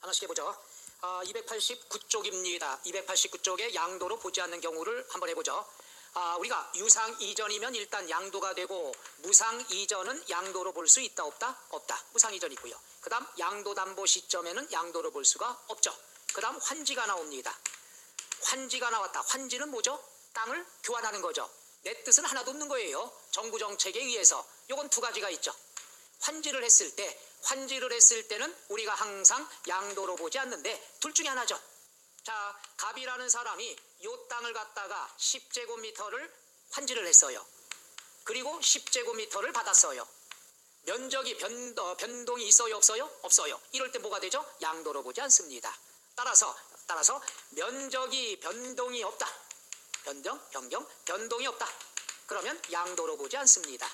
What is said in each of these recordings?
하나씩 해보죠. 아, 289쪽입니다. 289쪽에 양도로 보지 않는 경우를 한번 해보죠. 아, 우리가 유상 이전이면 일단 양도가 되고 무상 이전은 양도로 볼 수 있다 없다 없다 무상 이전 있고요. 그다음 양도 담보 시점에는 양도로 볼 수가 없죠. 그다음 환지가 나옵니다. 환지가 나왔다. 환지는 뭐죠? 땅을 교환하는 거죠. 내 뜻은 하나도 없는 거예요. 정부 정책에 의해서 요건 두 가지가 있죠. 환지를 했을 때 환지를 했을 때는 우리가 항상 양도로 보지 않는데 둘 중에 하나죠. 자, 갑이라는 사람이 요 땅을 갖다가 10제곱미터를 환지를 했어요. 그리고 10제곱미터를 받았어요. 면적이 변, 어, 변동이 있어요, 없어요? 없어요. 이럴 때 뭐가 되죠? 양도로 보지 않습니다. 따라서 따라서 면적이 변동이 없다. 변경, 변경, 변동이 없다. 그러면 양도로 보지 않습니다.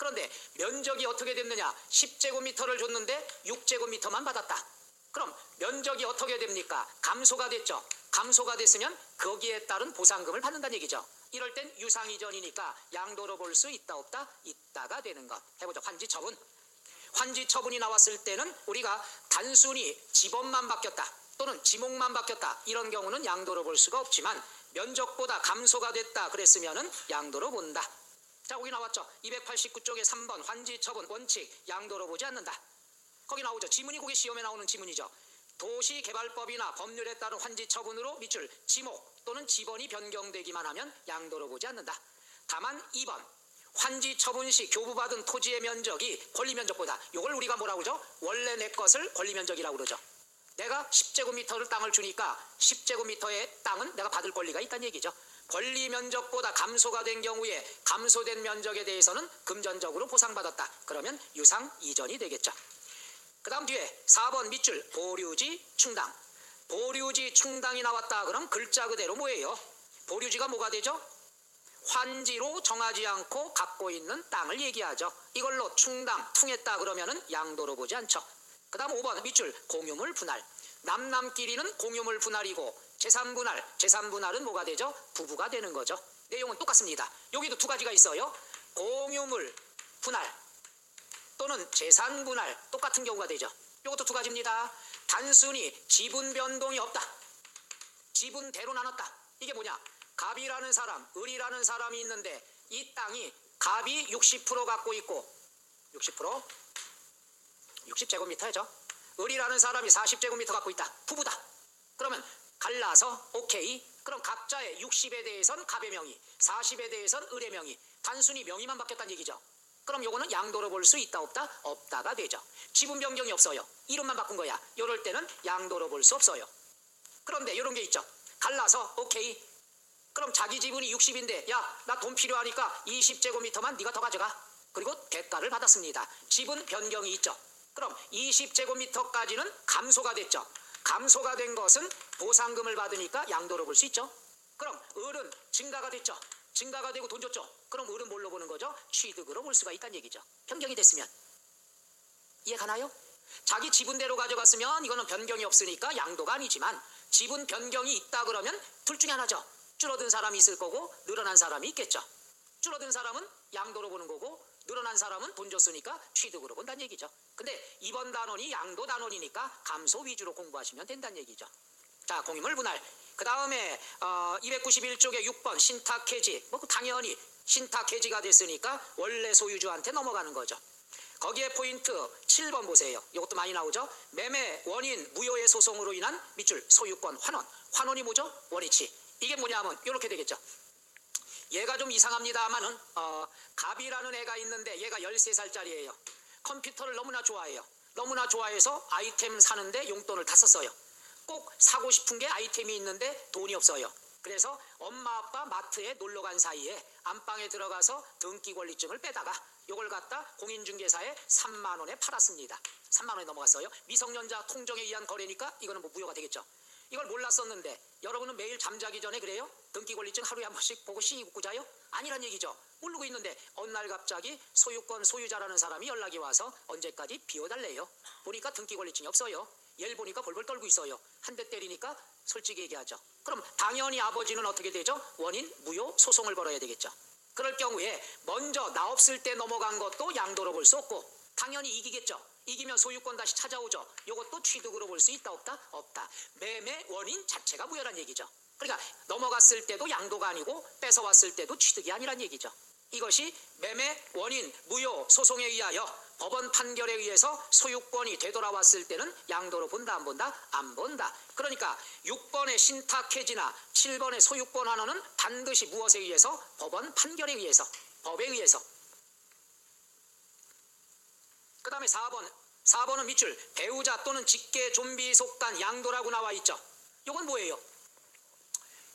그런데 면적이 어떻게 됐느냐? 10제곱미터를 줬는데 6제곱미터만 받았다. 그럼 면적이 어떻게 됩니까? 감소가 됐죠. 감소가 됐으면 거기에 따른 보상금을 받는다는 얘기죠. 이럴 땐 유상 이전이니까 양도로 볼 수 있다 없다 있다가 되는 것. 해보죠. 환지 처분. 환지 처분이 나왔을 때는 우리가 단순히 지번만 바뀌었다 또는 지목만 바뀌었다 이런 경우는 양도로 볼 수가 없지만 면적보다 감소가 됐다 그랬으면은 양도로 본다. 자, 거기 나왔죠. 289쪽에 3번 환지 처분 원칙 양도로 보지 않는다. 거기 나오죠. 지문이 거기 시험에 나오는 지문이죠. 도시개발법이나 법률에 따른 환지 처분으로 밑줄 지목 또는 지번이 변경되기만 하면 양도로 보지 않는다. 다만 2번 환지 처분 시 교부받은 토지의 면적이 권리 면적보다 이걸 우리가 뭐라고 그러죠? 원래 내 것을 권리 면적이라고 그러죠. 내가 10제곱미터를 땅을 주니까 10제곱미터의 땅은 내가 받을 권리가 있다는 얘기죠. 권리 면적보다 감소가 된 경우에 감소된 면적에 대해서는 금전적으로 보상받았다. 그러면 유상 이전이 되겠죠. 그 다음 뒤에 4번 밑줄 보류지 충당. 보류지 충당이 나왔다. 그럼 글자 그대로 뭐예요? 보류지가 뭐가 되죠? 환지로 정하지 않고 갖고 있는 땅을 얘기하죠. 이걸로 충당, 퉁했다 그러면은 양도로 보지 않죠. 그 다음 5번 밑줄 공유물 분할. 남남끼리는 공유물 분할이고 재산 분할, 재산 분할은 뭐가 되죠? 부부가 되는 거죠. 내용은 똑같습니다. 여기도 두 가지가 있어요. 공유물 분할 또는 재산 분할 똑같은 경우가 되죠. 이것도 두 가지입니다. 단순히 지분 변동이 없다. 지분대로 나눴다. 이게 뭐냐? 갑이라는 사람, 을이라는 사람이 있는데 이 땅이 갑이 60% 갖고 있고 60% 60제곱미터죠. 을이라는 사람이 40제곱미터 갖고 있다. 부부다. 그러면 갈라서 오케이. 그럼 각자의 60에 대해선 갑의 명의, 40에 대해선 을의 명의. 단순히 명의만 바뀌었다는 얘기죠. 그럼 요거는 양도로 볼 수 있다 없다? 없다가 되죠. 지분 변경이 없어요. 이름만 바꾼 거야. 요럴 때는 양도로 볼 수 없어요. 그런데 요런 게 있죠. 갈라서 오케이. 그럼 자기 지분이 60인데 야 나 돈 필요하니까 20제곱미터만 네가 더 가져가. 그리고 대가를 받았습니다. 지분 변경이 있죠. 그럼 20제곱미터까지는 감소가 됐죠. 감소가 된 것은 보상금을 받으니까 양도로 볼 수 있죠. 그럼 을은 증가가 됐죠. 증가가 되고 돈 줬죠. 그럼 을은 뭘로 보는 거죠? 취득으로 볼 수가 있다는 얘기죠. 변경이 됐으면. 이해 가나요? 자기 지분대로 가져갔으면 이거는 변경이 없으니까 양도가 아니지만 지분 변경이 있다 그러면 둘 중에 하나죠. 줄어든 사람이 있을 거고 늘어난 사람이 있겠죠. 줄어든 사람은 양도로 보는 거고 늘어난 사람은 돈 줬으니까 취득으로 본다는 얘기죠. 근데 이번 단원이 양도 단원이니까 감소 위주로 공부하시면 된다는 얘기죠. 자, 공유물 분할. 그 다음에 어, 291쪽에 6번 신탁 해지. 뭐 당연히 신탁 해지가 됐으니까 원래 소유주한테 넘어가는 거죠. 거기에 포인트 7번 보세요. 이것도 많이 나오죠. 매매 원인 무효의 소송으로 인한 밑줄 소유권 환원. 환원이 뭐죠? 원위치. 이게 뭐냐면 이렇게 되겠죠. 얘가 좀 이상합니다만은 어, 갑이라는 애가 있는데 얘가 13살짜리예요. 컴퓨터를 너무나 좋아해요. 너무나 좋아해서 아이템 사는데 용돈을 다 썼어요. 꼭 사고 싶은 게 아이템이 있는데 돈이 없어요. 그래서 엄마 아빠 마트에 놀러 간 사이에 안방에 들어가서 등기 권리증을 빼다가 요걸 갖다 공인중개사에 3만 원에 팔았습니다. 3만 원에 넘어갔어요. 미성년자 통정에 의한 거래니까 이거는 뭐 무효가 되겠죠. 이걸 몰랐었는데 여러분은 매일 잠자기 전에 그래요? 등기 권리증 하루에 한 번씩 보고 시 웃고 자요? 아니란 얘기죠. 모르고 있는데 어느 날 갑자기 소유권 소유자라는 사람이 연락이 와서 언제까지 비워달래요. 보니까 등기 권리증이 없어요. 얘를 보니까 벌벌 떨고 있어요. 한 대 때리니까 솔직히 얘기하죠. 그럼 당연히 아버지는 어떻게 되죠? 원인 무효 소송을 걸어야 되겠죠. 그럴 경우에 먼저 나 없을 때 넘어간 것도 양도로 볼 수 없고 당연히 이기겠죠. 이기면 소유권 다시 찾아오죠. 이것도 취득으로 볼 수 있다 없다? 없다. 매매 원인 자체가 무효란 얘기죠. 그러니까 넘어갔을 때도 양도가 아니고 뺏어왔을 때도 취득이 아니란 얘기죠. 이것이 매매 원인 무효 소송에 의하여 법원 판결에 의해서 소유권이 되돌아왔을 때는 양도로 본다 안 본다 안 본다. 그러니까 6번의 신탁 해지나 7번의 소유권 환원은 반드시 무엇에 의해서 법원 판결에 의해서 법에 의해서 그 다음에 4번 4번은 밑줄 배우자 또는 직계 좀비 속간 양도라고 나와 있죠. 이건 뭐예요?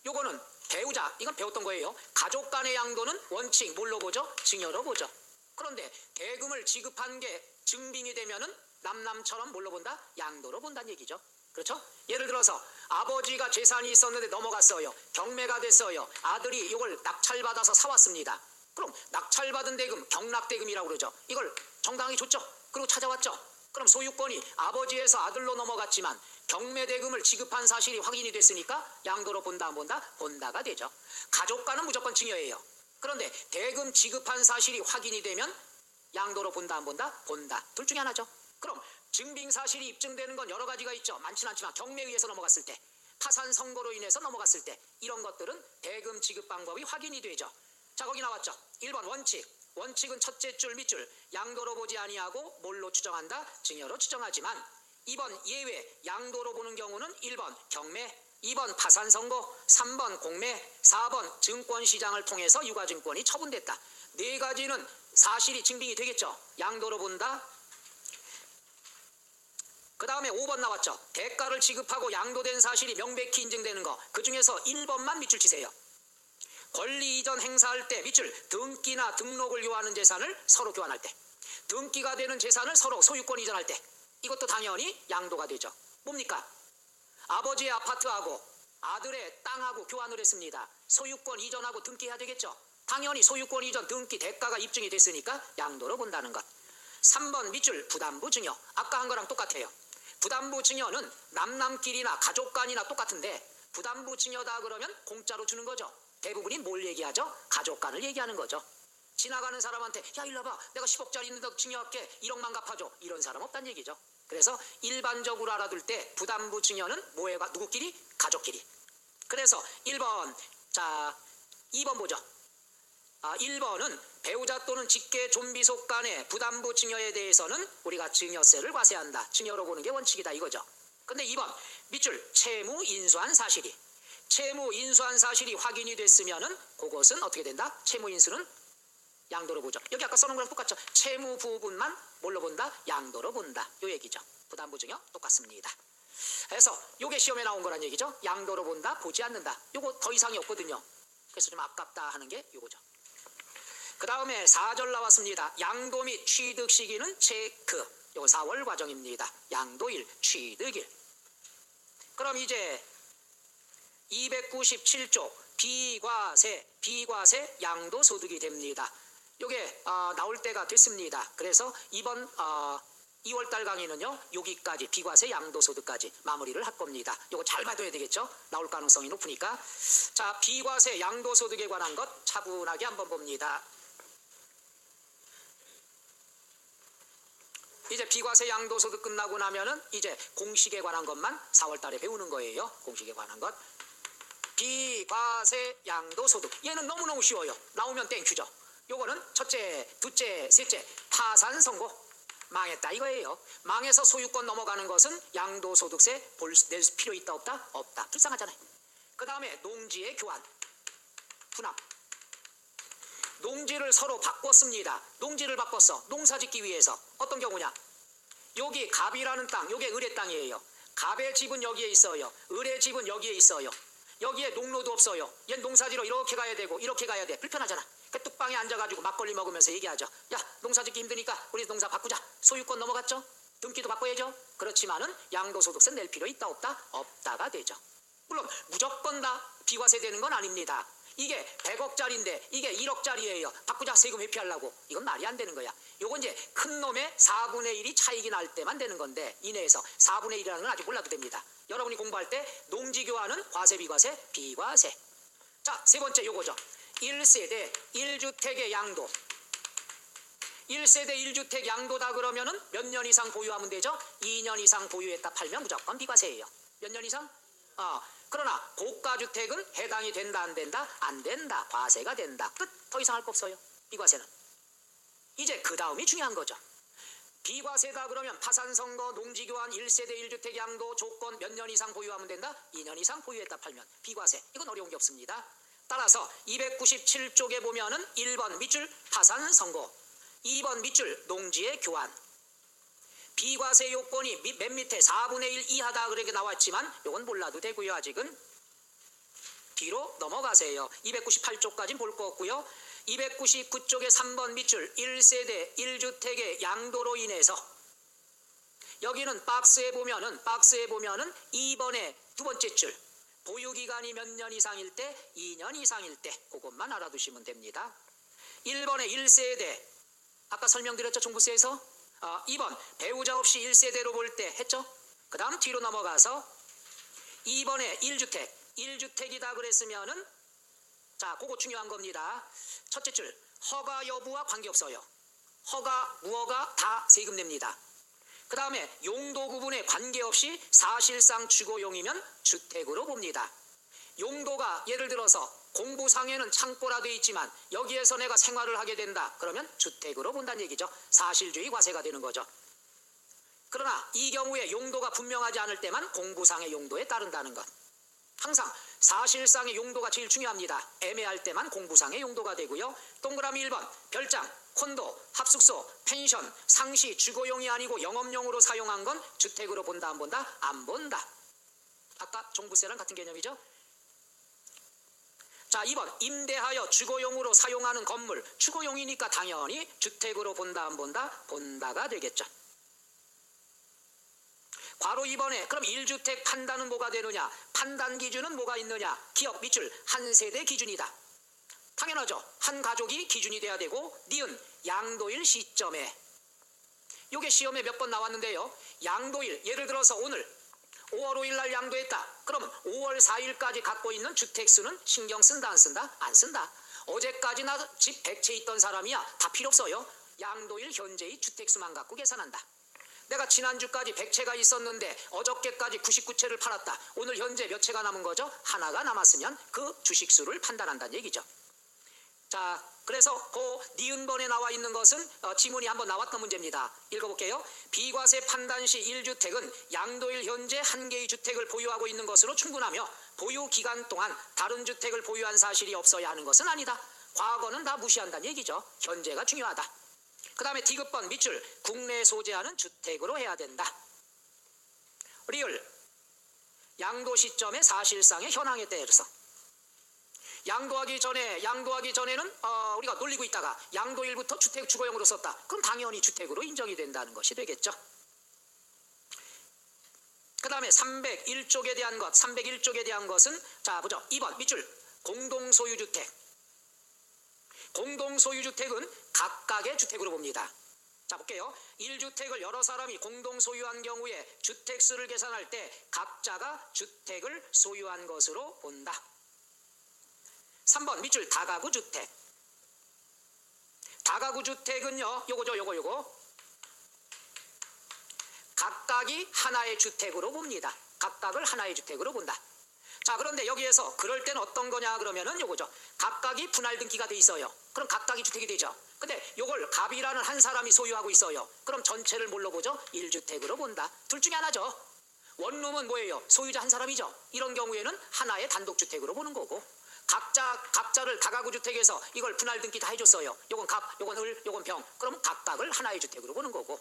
요거는 배우자 이건 배웠던 거예요. 가족 간의 양도는 원칙 뭘로 보죠? 증여로 보죠. 그런데 대금을 지급한 게 증빙이 되면은 남남처럼 뭘로 본다? 양도로 본다는 얘기죠. 그렇죠? 예를 들어서 아버지가 재산이 있었는데 넘어갔어요. 경매가 됐어요. 아들이 이걸 낙찰받아서 사왔습니다. 그럼 낙찰받은 대금 경락대금이라고 그러죠. 이걸 정당하게 줬죠. 그리고 찾아왔죠. 그럼 소유권이 아버지에서 아들로 넘어갔지만 경매대금을 지급한 사실이 확인이 됐으니까 양도로 본다 안 본다? 본다가 되죠. 가족과는 무조건 증여예요. 그런데 대금 지급한 사실이 확인이 되면 양도로 본다 안 본다? 본다. 둘 중에 하나죠. 그럼 증빙 사실이 입증되는 건 여러 가지가 있죠. 많지는 않지만 경매에 의해서 넘어갔을 때, 파산 선고로 인해서 넘어갔을 때 이런 것들은 대금 지급 방법이 확인이 되죠. 자 거기 나왔죠. 1번 원칙. 원칙은 첫째 줄 밑줄 양도로 보지 아니하고 뭘로 추정한다? 증여로 추정하지만 2번 예외 양도로 보는 경우는 1번 경매 2번 파산 선고 3번 공매 4번 증권시장을 통해서 유가증권이 처분됐다. 네 가지는 사실이 증빙이 되겠죠. 양도로 본다. 그 다음에 5번 나왔죠. 대가를 지급하고 양도된 사실이 명백히 인증되는 거. 그 중에서 1번만 밑줄 치세요. 권리 이전 행사할 때 밑줄 등기나 등록을 요하는 재산을 서로 교환할 때 등기가 되는 재산을 서로 소유권 이전할 때 이것도 당연히 양도가 되죠. 뭡니까? 아버지의 아파트하고 아들의 땅하고 교환을 했습니다. 소유권 이전하고 등기해야 되겠죠. 당연히 소유권 이전 등기 대가가 입증이 됐으니까 양도로 본다는 것. 3번 밑줄 부담부 증여. 아까 한 거랑 똑같아요. 부담부 증여는 남남끼리나 가족 간이나 똑같은데 부담부 증여다 그러면 공짜로 주는 거죠. 대부분이 뭘 얘기하죠? 가족 간을 얘기하는 거죠. 지나가는 사람한테 야 일로 와봐 내가 10억짜리 있는데 증여할게 1억만 갚아줘 이런 사람 없단 얘기죠. 그래서 일반적으로 알아둘 때 부담부 증여는 뭐예가 누구끼리? 가족끼리. 그래서 1번 자 2번 보죠. 아, 1번은 배우자 또는 직계 좀비 속 간의 부담부 증여에 대해서는 우리가 증여세를 과세한다. 증여로 보는 게 원칙이다 이거죠. 근데 2번 밑줄 채무 인수한 사실이 채무 인수한 사실이 확인이 됐으면은 그것은 어떻게 된다? 채무 인수는 양도로 보죠. 여기 아까 써놓은 거랑 똑같죠. 채무 부분만 뭘로 본다? 양도로 본다. 요 얘기죠. 부담부 증여 똑같습니다. 그래서 요게 시험에 나온 거란 얘기죠. 양도로 본다, 보지 않는다. 요거 더 이상이 없거든요. 그래서 좀 아깝다 하는 게 요거죠. 그 다음에 4절 나왔습니다. 양도 및 취득 시기는 체크. 요거 4월 과정입니다. 양도일, 취득일. 그럼 이제 297조 비과세, 비과세 양도소득이 됩니다. 요게 어, 나올 때가 됐습니다. 그래서 이번 어, 2월달 강의는요 여기까지 비과세 양도소득까지 마무리를 할 겁니다. 요거 잘 봐둬야 되겠죠? 나올 가능성이 높으니까 자 비과세 양도소득에 관한 것 차분하게 한번 봅니다. 이제 비과세 양도소득 끝나고 나면은 이제 공식에 관한 것만 4월달에 배우는 거예요. 공식에 관한 것. 비과세 양도소득 얘는 너무너무 쉬워요. 나오면 땡큐죠. 요거는 첫째, 둘째, 셋째 파산 선고 망했다 이거예요. 망해서 소유권 넘어가는 것은 양도소득세 볼, 낼 필요 있다 없다? 없다. 불쌍하잖아요. 그 다음에 농지의 교환, 분합. 농지를 서로 바꿨습니다. 농지를 바꿨어. 농사 짓기 위해서. 어떤 경우냐? 여기 갑이라는 땅, 여기 을의 땅이에요. 갑의 집은 여기에 있어요. 을의 집은 여기에 있어요. 여기에 농로도 없어요. 얘 농사지러 이렇게 가야 되고 이렇게 가야 돼. 불편하잖아. 그 뚝방에 앉아가지고 막걸리 먹으면서 얘기하죠. 야 농사짓기 힘드니까 우리 농사 바꾸자. 소유권 넘어갔죠? 등기도 바꿔야죠. 그렇지만은 양도소득세 낼 필요 있다 없다? 없다가 되죠. 물론 무조건 다 비과세 되는 건 아닙니다. 이게 100억짜리인데 이게 1억짜리예요. 바꾸자 세금 회피하려고. 이건 말이 안 되는 거야. 요건 이제 큰 놈의 4분의 1이 차익이 날 때만 되는 건데 이내에서 4분의 1이라는 건 아직 몰라도 됩니다. 여러분이 공부할 때 농지교환은 과세 비과세 비과세. 자, 세 번째 요거죠. 1세대 1주택의 양도. 1세대 1주택 양도다 그러면은 몇 년 이상 보유하면 되죠? 2년 이상 보유했다 팔면 무조건 비과세예요. 몇 년 이상? 어, 그러나 고가주택은 해당이 된다 안 된다? 안 된다. 과세가 된다. 끝. 더 이상 할 거 없어요. 비과세는. 이제 그 다음이 중요한 거죠. 비과세다 그러면 파산 선거, 농지 교환, 1세대 1주택 양도 조건 몇 년 이상 보유하면 된다? 2년 이상 보유했다 팔면 비과세. 이건 어려운 게 없습니다. 따라서 297쪽에 보면은 1번 밑줄 파산 선고, 2번 밑줄 농지의 교환. 비과세 요건이 밑- 맨 밑에 4분의 1 이하다 그렇게 나왔지만 이건 몰라도 되고요 아직은 뒤로 넘어가세요 298쪽까지 볼거 없고요 299쪽의 3번 밑줄 1세대 1주택의 양도로 인해서 여기는 박스에 보면은 박스에 보면은 2번의 두 번째 줄. 보유 기간이 몇 년 이상일 때? 2년 이상일 때. 그것만 알아두시면 됩니다. 1번의 1세대. 아까 설명드렸죠 종부세에서? 어, 2번. 배우자 없이 1세대로 볼 때 했죠? 그 다음 뒤로 넘어가서 2번에 1주택. 1주택이다 그랬으면은 자 그거 중요한 겁니다 첫째 줄 허가 여부와 관계없어요 허가 무허가 다 세금 냅니다 그 다음에 용도 구분에 관계없이 사실상 주거용이면 주택으로 봅니다 용도가 예를 들어서 공부상에는 창고라 돼 있지만 여기에서 내가 생활을 하게 된다. 그러면 주택으로 본다는 얘기죠. 사실주의 과세가 되는 거죠. 그러나 이 경우에 용도가 분명하지 않을 때만 공부상의 용도에 따른다는 것. 항상 사실상의 용도가 제일 중요합니다. 애매할 때만 공부상의 용도가 되고요. 동그라미 1번 별장, 콘도, 합숙소, 펜션, 상시, 주거용이 아니고 영업용으로 사용한 건 주택으로 본다 안 본다? 안 본다. 아까 종부세랑 같은 개념이죠. 자, 2번 임대하여 주거용으로 사용하는 건물 주거용이니까 당연히 주택으로 본다 안 본다? 본다가 되겠죠. 괄호 2번에 그럼 1주택 판단은 뭐가 되느냐? 판단 기준은 뭐가 있느냐? 기업 밑줄 한 세대 기준이다. 당연하죠. 한 가족이 기준이 돼야 되고 니은 양도일 시점에 요게 시험에 몇 번 나왔는데요. 양도일 예를 들어서 오늘 5월 5일 날 양도했다. 그러면 5월 4일까지 갖고 있는 주택 수는 신경 쓴다 안 쓴다? 안 쓴다. 어제까지 나집 100채 있던 사람이야. 다 필요 없어요. 양도일 현재의 주택 수만 갖고 계산한다. 내가 지난주까지 100채가 있었는데 어저께까지 99채를 팔았다. 오늘 현재 몇 채가 남은 거죠? 하나가 남았으면 그 주식 수를 판단한다는 얘기죠. 자, 그래서 그 니은번에 나와 있는 것은 어, 지문이 한번 나왔던 문제입니다. 읽어볼게요. 비과세 판단 시 1주택은 양도일 현재 한 개의 주택을 보유하고 있는 것으로 충분하며 보유 기간 동안 다른 주택을 보유한 사실이 없어야 하는 것은 아니다. 과거는 다 무시한다는 얘기죠. 현재가 중요하다. 그 다음에 디귿번 밑줄 국내 소재하는 주택으로 해야 된다. 리을 양도 시점의 사실상의 현황에 대해서 양도하기 전에 양도하기 전에는 어, 우리가 놀리고 있다가 양도일부터 주택 주거용으로 썼다. 그럼 당연히 주택으로 인정이 된다는 것이 되겠죠. 그 다음에 301쪽에 대한 것, 301쪽에 대한 것은 자 보죠. 2번 밑줄 공동소유주택. 공동소유주택은 각각의 주택으로 봅니다. 자 볼게요. 1주택을 여러 사람이 공동 소유한 경우에 주택수를 계산할 때 각자가 주택을 소유한 것으로 본다. 3번 밑줄 다가구 주택. 다가구 주택은요, 요거죠, 요거, 요거. 각각이 하나의 주택으로 봅니다. 각각을 하나의 주택으로 본다. 자, 그런데 여기에서 그럴 땐 어떤 거냐 그러면은 요거죠. 각각이 분할 등기가 돼 있어요. 그럼 각각이 주택이 되죠. 근데 요걸 갑이라는 한 사람이 소유하고 있어요. 그럼 전체를 뭘로 보죠? 1주택으로 본다. 둘 중에 하나죠. 원룸은 뭐예요? 소유자 한 사람이죠. 이런 경우에는 하나의 단독주택으로 보는 거고 각자 각자를 다가구 주택에서 이걸 분할 등기 다 해줬어요. 요건 갑, 요건 을, 요건 병. 그럼 각각을 하나의 주택으로 보는 거고.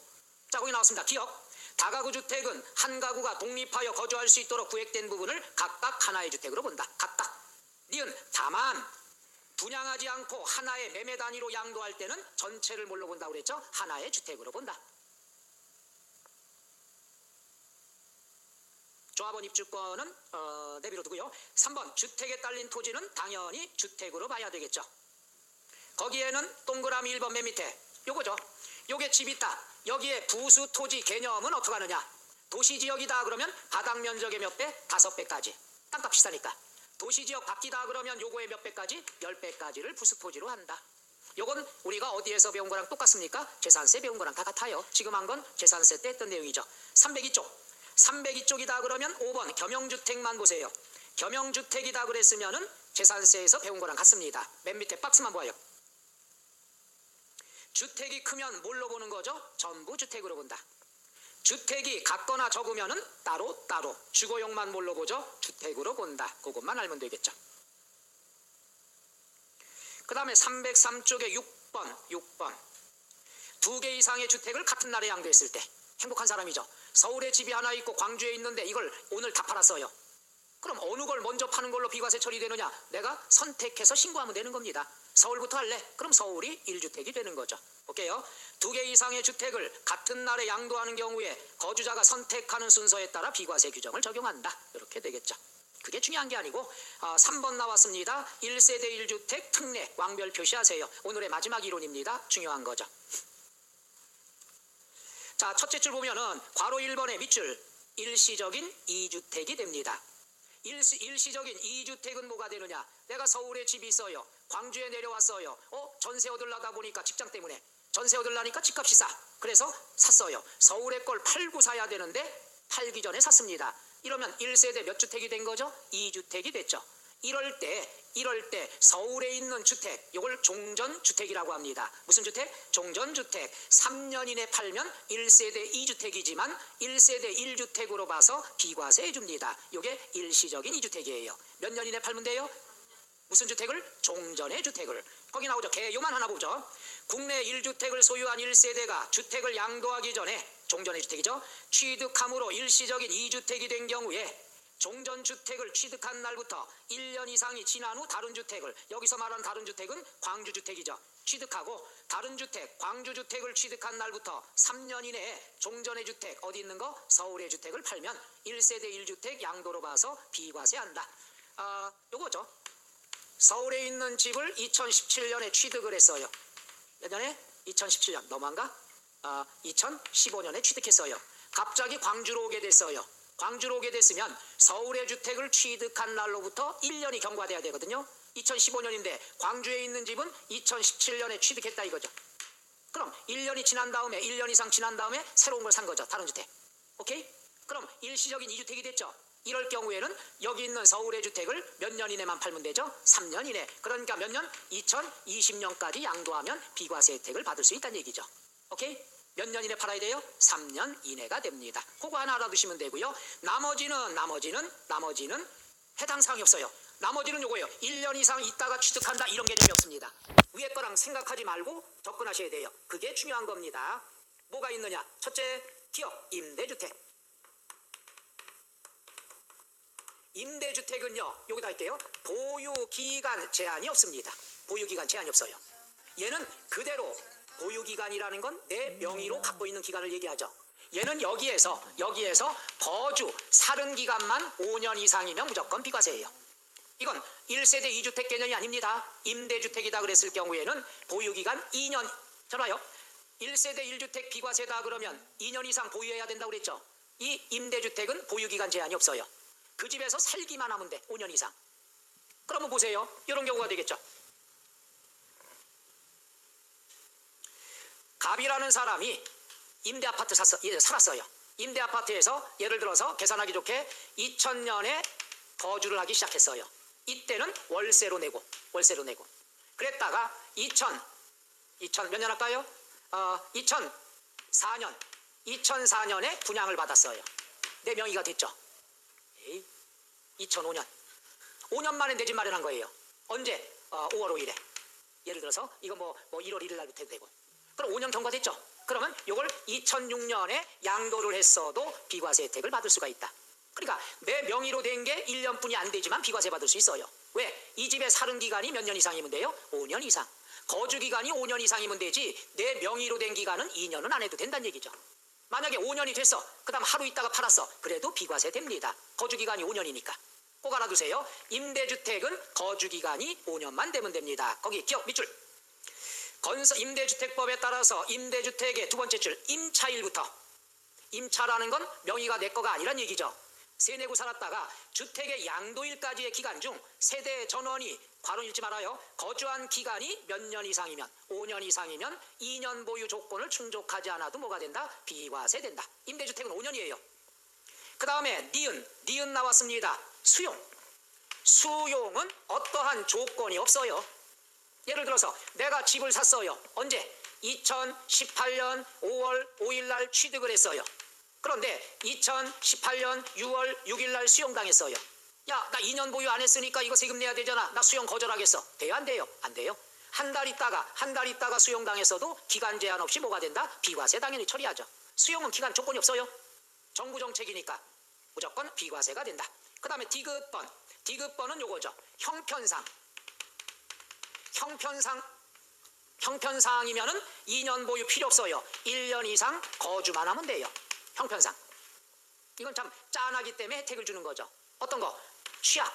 자, 거기 나왔습니다. 기억. 다가구 주택은 한 가구가 독립하여 거주할 수 있도록 구획된 부분을 각각 하나의 주택으로 본다. 각각. 니은 다만 분양하지 않고 하나의 매매 단위로 양도할 때는 전체를 뭘로 본다고 그랬죠? 하나의 주택으로 본다. 조합원 입주권은 어, 내비로 두고요. 3번 주택에 딸린 토지는 당연히 주택으로 봐야 되겠죠. 거기에는 동그라미 1번 맨 밑에 요거죠. 요게 집 있다. 여기에 부수 토지 개념은 어떻게 하느냐? 도시 지역이다 그러면 바닥 면적의 몇 배? 다섯 배까지. 땅값 비싸니까. 도시 지역 바뀌다 그러면 요거의 몇 배까지? 열 배까지를 부수 토지로 한다. 요건 우리가 어디에서 배운 거랑 똑같습니까? 재산세 배운 거랑 다 같아요. 지금 한 건 재산세 때 했던 내용이죠. 302쪽. 302쪽이다 그러면 5번 겸용주택만 보세요. 겸용주택이다 그랬으면은 재산세에서 배운 거랑 같습니다. 맨 밑에 박스만 보아요. 주택이 크면 뭘로 보는 거죠? 전부 주택으로 본다. 주택이 같거나 적으면은 따로 따로 주거용만 뭘로 보죠? 주택으로 본다. 그것만 알면 되겠죠. 그 다음에 303쪽에 6번, 6번. 두 개 이상의 주택을 같은 날에 양도했을 때 행복한 사람이죠. 서울에 집이 하나 있고 광주에 있는데 이걸 오늘 다 팔았어요. 그럼 어느 걸 먼저 파는 걸로 비과세 처리되느냐? 내가 선택해서 신고하면 되는 겁니다. 서울부터 할래? 그럼 서울이 1주택이 되는 거죠. 볼게요. 두 개 이상의 주택을 같은 날에 양도하는 경우에 거주자가 선택하는 순서에 따라 비과세 규정을 적용한다. 이렇게 되겠죠. 그게 중요한 게 아니고 아, 3번 나왔습니다. 1세대 1주택 특례 왕별 표시하세요. 오늘의 마지막 이론입니다. 중요한 거죠. 자, 첫째 줄 보면은 괄호 1번의 밑줄 일시적인 2주택이 됩니다. 일시, 일시적인 2주택은 뭐가 되느냐? 내가 서울에 집이 있어요. 광주에 내려왔어요. 어, 전세 얻으려다 보니까 직장 때문에 전세 얻으려니까 집값이 싸. 그래서 샀어요. 서울에 걸 팔고 사야 되는데 팔기 전에 샀습니다. 이러면 1세대 몇 주택이 된 거죠? 2주택이 됐죠. 이럴 때 이럴 때 서울에 있는 주택 이걸 종전주택이라고 합니다. 무슨 주택? 종전주택. 3년 이내 팔면 1세대 2주택이지만 1세대 1주택으로 봐서 비과세 해줍니다. 이게 일시적인 2주택이에요. 몇 년 이내 팔면 돼요? 무슨 주택을? 종전의 주택을. 거기 나오죠. 개요만 하나 보죠. 국내 1주택을 소유한 1세대가 주택을 양도하기 전에 종전의 주택이죠. 취득함으로 일시적인 2주택이 된 경우에 종전 주택을 취득한 날부터 1년 이상이 지난 후 다른 주택을 여기서 말하는 다른 주택은 광주 주택이죠. 취득하고 다른 주택, 광주 주택을 취득한 날부터 3년 이내에 종전의 주택 어디 있는 거? 서울의 주택을 팔면 1세대 1주택 양도로 봐서 비과세한다. 아, 요거죠. 서울에 있는 집을 2017년에 취득을 했어요. 몇 년에? 2017년. 너무한가? 아, 2015년에 취득했어요. 갑자기 광주로 오게 됐어요. 광주로 오게 됐으면 서울의 주택을 취득한 날로부터 1년이 경과돼야 되거든요. 2015년인데 광주에 있는 집은 2017년에 취득했다 이거죠. 그럼 1년이 지난 다음에 1년 이상 지난 다음에 새로운 걸 산 거죠. 다른 주택. 오케이? 그럼 일시적인 2주택이 됐죠. 이럴 경우에는 여기 있는 서울의 주택을 몇 년 이내만 팔면 되죠? 3년 이내. 그러니까 몇 년? 2020년까지 양도하면 비과세 혜택을 받을 수 있다는 얘기죠. 오케이? 몇 년 이내 팔아야 돼요? 3년 이내가 됩니다. 그거 하나 알아두시면 되고요. 나머지는 나머지는 나머지는 해당 사항이 없어요. 나머지는 요거예요. 1년 이상 있다가 취득한다 이런 개념이 없습니다. 위에 거랑 생각하지 말고 접근하셔야 돼요. 그게 중요한 겁니다. 뭐가 있느냐? 첫째, 기업 임대주택. 임대주택은요, 여기다 할게요. 보유기간 제한이 없습니다. 보유기간 제한이 없어요. 얘는 그대로 보유기간이라는 건 내 명의로 갖고 있는 기간을 얘기하죠. 얘는 여기에서, 여기에서 거주, 사는 기간만 5년 이상이면 무조건 비과세예요. 이건 1세대 2주택 개념이 아닙니다. 임대주택이다 그랬을 경우에는 보유기간 2년, 전화요. 1세대 1주택 비과세다 그러면 2년 이상 보유해야 된다고 그랬죠. 이 임대주택은 보유기간 제한이 없어요. 그 집에서 살기만 하면 돼. 5년 이상. 그러면 보세요. 이런 경우가 되겠죠. 갑이라는 사람이 임대 아파트 샀어, 예, 살았어요. 임대 아파트에서 예를 들어서 계산하기 좋게 2000년에 거주를 하기 시작했어요. 이때는 월세로 내고, 월세로 내고. 그랬다가 2000, 2000 몇 년 할까요? 어, 2004년, 2004년에 분양을 받았어요. 내 명의가 됐죠. 에이, 2005년. 5년 만에 내 집 마련한 거예요. 언제? 어, 5월 5일에. 예를 들어서 이거 뭐, 뭐 1월 1일 날부터 되고. 그럼 5년 경과됐죠. 그러면 이걸 2006년에 양도를 했어도 비과세 혜택을 받을 수가 있다. 그러니까 내 명의로 된 게 1년뿐이 안 되지만 비과세 받을 수 있어요. 왜? 이 집에 사는 기간이 몇 년 이상이면 돼요? 5년 이상. 거주 기간이 5년 이상이면 되지 내 명의로 된 기간은 2년은 안 해도 된다는 얘기죠. 만약에 5년이 됐어. 그 다음 하루 있다가 팔았어. 그래도 비과세 됩니다. 거주 기간이 5년이니까. 꼭 알아두세요. 임대주택은 거주 기간이 5년만 되면 됩니다. 거기 기억 밑줄. 건설 임대주택법에 따라서 임대주택의 두 번째 줄 임차일부터 임차라는 건 명의가 내 거가 아니란 얘기죠. 세 내고 살았다가 주택의 양도일까지의 기간 중 세대 전원이 괄호 읽지 말아요. 거주한 기간이 몇 년 이상이면 5년 이상이면 2년 보유 조건을 충족하지 않아도 뭐가 된다? 비과세 된다. 임대주택은 5년이에요. 그 다음에 니은, 니은 나왔습니다. 수용. 수용은 어떠한 조건이 없어요. 예를 들어서 내가 집을 샀어요. 언제? 2018년 5월 5일 날 취득을 했어요. 그런데 2018년 6월 6일 날 수용당했어요. 야, 나 2년 보유 안 했으니까 이거 세금 내야 되잖아. 나 수용 거절하겠어. 돼요, 안 돼요? 안 돼요. 한 달 있다가 한 달 있다가 수용당했어도 기간 제한 없이 뭐가 된다? 비과세 당연히 처리하죠. 수용은 기간 조건이 없어요. 정부 정책이니까 무조건 비과세가 된다. 그 다음에 디귿번. 디귿번은 요거죠. 형편상. 형편상 형편상이면은 2년 보유 필요 없어요. 1년 이상 거주만 하면 돼요. 형편상. 이건 참 짠하기 때문에 혜택을 주는 거죠. 어떤 거? 취약,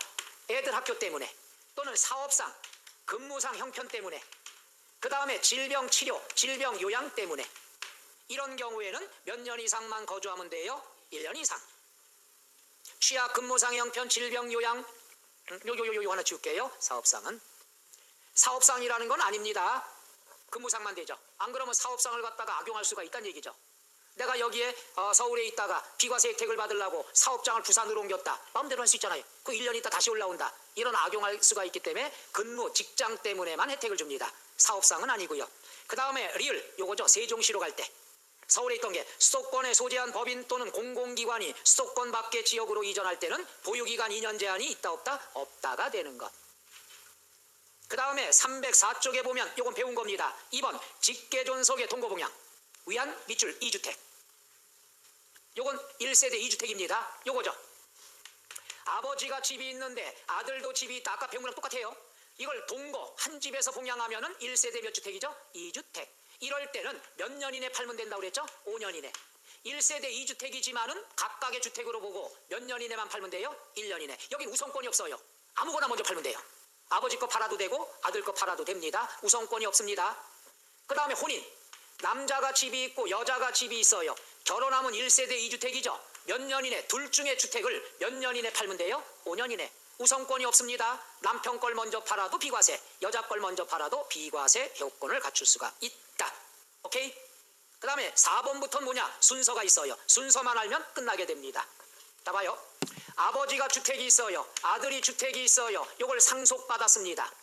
애들 학교 때문에 또는 사업상, 근무상 형편 때문에 그 다음에 질병 치료, 질병 요양 때문에 이런 경우에는 몇 년 이상만 거주하면 돼요? 1년 이상. 취약, 근무상 형편, 질병 요양 음, 요, 요, 요, 요 하나 지울게요. 사업상은. 사업상이라는 건 아닙니다. 근무상만 되죠. 안 그러면 사업상을 갖다가 악용할 수가 있다는 얘기죠. 내가 여기에 어, 서울에 있다가 비과세 혜택을 받으려고 사업장을 부산으로 옮겼다. 마음대로 할 수 있잖아요. 그 1년 있다 다시 올라온다. 이런 악용할 수가 있기 때문에 근무, 직장 때문에만 혜택을 줍니다. 사업상은 아니고요. 그 다음에 리을, 요거죠. 세종시로 갈 때. 서울에 있던 게 수도권에 소재한 법인 또는 공공기관이 수도권 밖의 지역으로 이전할 때는 보유기간 2년 제한이 있다 없다? 없다가 되는 것. 그 다음에 304쪽에 보면 요건 배운 겁니다. 2번 직계존속의 동거봉양 위안 밑줄 2주택 요건 1세대 2주택입니다. 요거죠. 아버지가 집이 있는데 아들도 집이 있다. 아까 배운 거랑 똑같아요. 이걸 동거 한 집에서 봉양하면 은 1세대 몇 주택이죠? 2주택. 이럴 때는 몇 년 이내 팔면 된다고 그랬죠? 5년 이내. 1세대 2주택이지만 은 각각의 주택으로 보고 몇 년 이내만 팔면 돼요? 1년 이내. 여긴 우선권이 없어요. 아무거나 먼저 팔면 돼요. 아버지 거 팔아도 되고 아들 거 팔아도 됩니다. 우선권이 없습니다. 그 다음에 혼인. 남자가 집이 있고 여자가 집이 있어요. 결혼하면 1세대 2주택이죠. 몇 년 이내 둘 중에 주택을 몇 년 이내 팔면 돼요? 5년 이내. 우선권이 없습니다. 남편 걸 먼저 팔아도 비과세, 여자 걸 먼저 팔아도 비과세 효권을 갖출 수가 있다. 오케이? 그 다음에 4번부터는 뭐냐? 순서가 있어요. 순서만 알면 끝나게 됩니다. 자 봐요. 아버지가 주택이 있어요. 아들이 주택이 있어요. 요걸 상속받았습니다.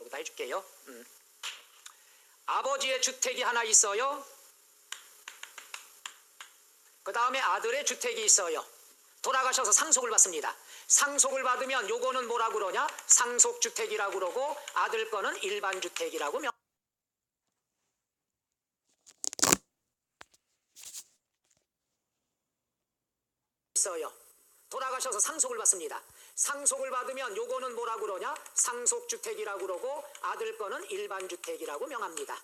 여기다 해줄게요. 음. 아버지의 주택이 하나 있어요. 그 다음에 아들의 주택이 있어요. 돌아가셔서 상속을 받습니다. 상속을 받으면 요거는 뭐라 그러냐? 상속주택이라고 그러고 아들 거는 일반주택이라고 명. 있어요. 돌아가셔서 상속을 받습니다. 상속을 받으면 요거는 뭐라 그러냐? 상속주택이라고 그러고 아들 거는 일반주택이라고 명합니다.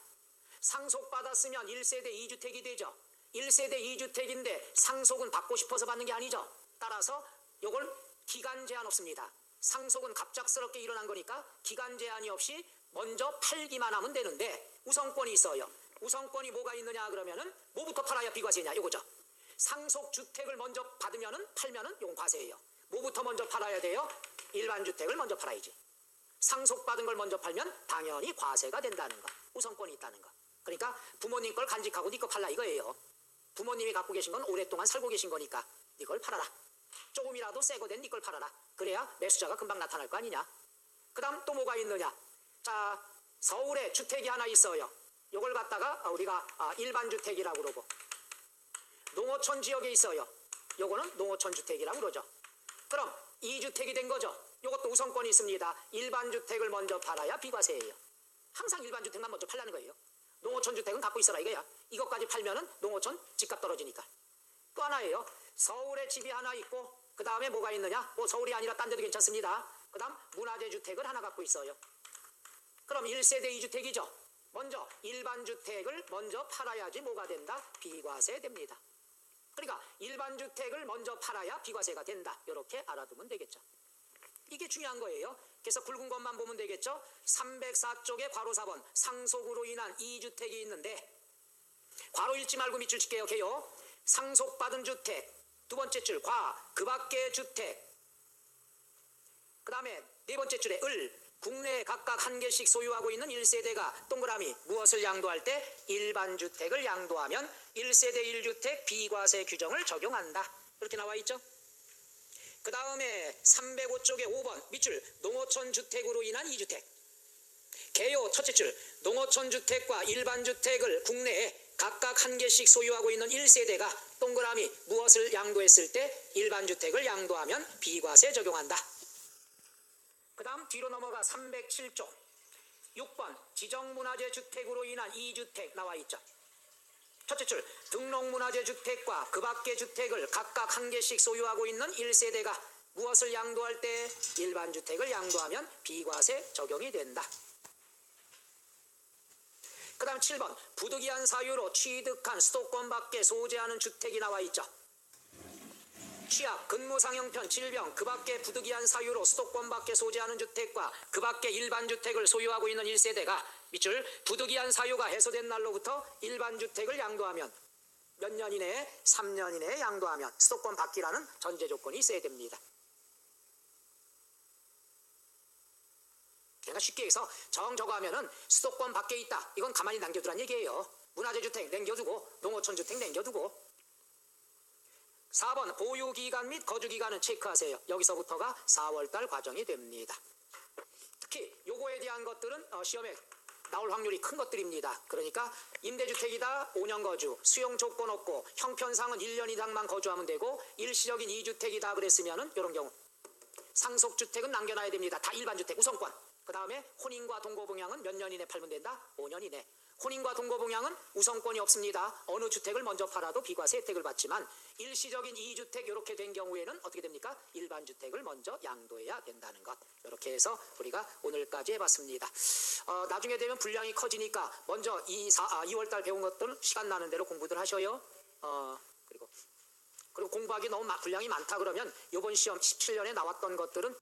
상속받았으면 1세대 2주택이 되죠. 1세대 2주택인데 상속은 받고 싶어서 받는 게 아니죠. 따라서 요걸 기간 제한 없습니다. 상속은 갑작스럽게 일어난 거니까 기간 제한이 없이 먼저 팔기만 하면 되는데 우선권이 있어요. 우선권이 뭐가 있느냐 그러면은 뭐부터 팔아야 비과세냐 요거죠. 상속 주택을 먼저 받으면은 팔면은 요건 과세예요. 뭐부터 먼저 팔아야 돼요? 일반 주택을 먼저 팔아야지. 상속 받은 걸 먼저 팔면 당연히 과세가 된다는 거. 우선권이 있다는 거. 그러니까 부모님 걸 간직하고 네거 팔라 이거예요. 부모님이 갖고 계신 건 오랫동안 살고 계신 거니까 네 걸 팔아라. 조금이라도 새거 된 네 걸 팔아라. 그래야 매수자가 금방 나타날 거 아니냐. 그 다음 또 뭐가 있느냐. 자, 서울에 주택이 하나 있어요. 요걸 갖다가 우리가 아, 일반 주택이라고 그러고 농어촌 지역에 있어요. 요거는 농어촌 주택이라고 그러죠. 그럼 2주택이 된 거죠. 요것도 우선권이 있습니다. 일반 주택을 먼저 팔아야 비과세예요. 항상 일반 주택만 먼저 팔라는 거예요. 농어촌 주택은 갖고 있어라 이거야. 이것까지 팔면은 농어촌 집값 떨어지니까. 또 하나예요. 서울에 집이 하나 있고 그 다음에 뭐가 있느냐? 뭐 서울이 아니라 딴 데도 괜찮습니다. 그 다음 문화재 주택을 하나 갖고 있어요. 그럼 1세대 2주택이죠. 먼저 일반 주택을 먼저 팔아야지 뭐가 된다? 비과세 됩니다. 그러니까 일반 주택을 먼저 팔아야 비과세가 된다. 이렇게 알아두면 되겠죠. 이게 중요한 거예요. 그래서 굵은 것만 보면 되겠죠. 304쪽에 괄호 4번 상속으로 인한 2주택이 있는데 괄호 읽지 말고 밑줄 칠게요. 개요. 상속받은 주택 두 번째 줄 과, 그 밖의 주택. 그 다음에 네 번째 줄에 을, 국내에 각각 한 개씩 소유하고 있는 1세대가 동그라미 무엇을 양도할 때 일반 주택을 양도하면 1세대 1주택 비과세 규정을 적용한다. 이렇게 나와 있죠. 그 다음에 305쪽에 5번 밑줄 농어촌 주택으로 인한 2주택. 개요 첫째 줄 농어촌 주택과 일반 주택을 국내에 각각 한 개씩 소유하고 있는 1세대가 동그라미 무엇을 양도했을 때 일반 주택을 양도하면 비과세 적용한다. 그 다음 뒤로 넘어가 307조 6번 지정문화재 주택으로 인한 2주택 나와 있죠. 첫째 줄 등록문화재 주택과 그 밖의 주택을 각각 한 개씩 소유하고 있는 1세대가 무엇을 양도할 때 일반 주택을 양도하면 비과세 적용이 된다. 그 다음 7번 부득이한 사유로 취득한 수도권 밖에 소재하는 주택이 나와 있죠. 취약, 근무상형편, 질병, 그 밖에 부득이한 사유로 수도권 밖에 소재하는 주택과 그 밖에 일반 주택을 소유하고 있는 1세대가 밑줄 부득이한 사유가 해소된 날로부터 일반 주택을 양도하면 몇 년 이내에 3년 이내에 양도하면 수도권 밖이라는 전제 조건이 있어야 됩니다. 그러니까 쉽게 해서 정 저거 하면은 수도권 밖에 있다. 이건 가만히 남겨두란 얘기예요. 문화재 주택 남겨두고 농어촌 주택 남겨두고 4번 보유기간 및 거주기간은 체크하세요. 여기서부터가 4월달 과정이 됩니다. 특히 요거에 대한 것들은 어, 시험에 나올 확률이 큰 것들입니다. 그러니까 임대주택이다 5년 거주, 수용 조건 없고 형편상은 1년 이상만 거주하면 되고 일시적인 2주택이다 그랬으면은 이런 경우 상속주택은 남겨놔야 됩니다. 다 일반주택 우선권. 그 다음에 혼인과 동거봉양은 몇 년 이내 팔면 된다? 5년 이내. 혼인과 동거봉양은 우선권이 없습니다. 어느 주택을 먼저 팔아도 비과세 혜택을 받지만 일시적인 2주택 이렇게 된 경우에는 어떻게 됩니까? 일반 주택을 먼저 양도해야 된다는 것. 이렇게 해서 우리가 오늘까지 해봤습니다. 어, 나중에 되면 분량이 커지니까 먼저 이 사, 아, 2월달 배운 것들 시간 나는 대로 공부들 하셔요. 어, 그리고 그리고 공부하기 너무 마- 분량이 많다 그러면 이번 시험 17년에 나왔던 것들은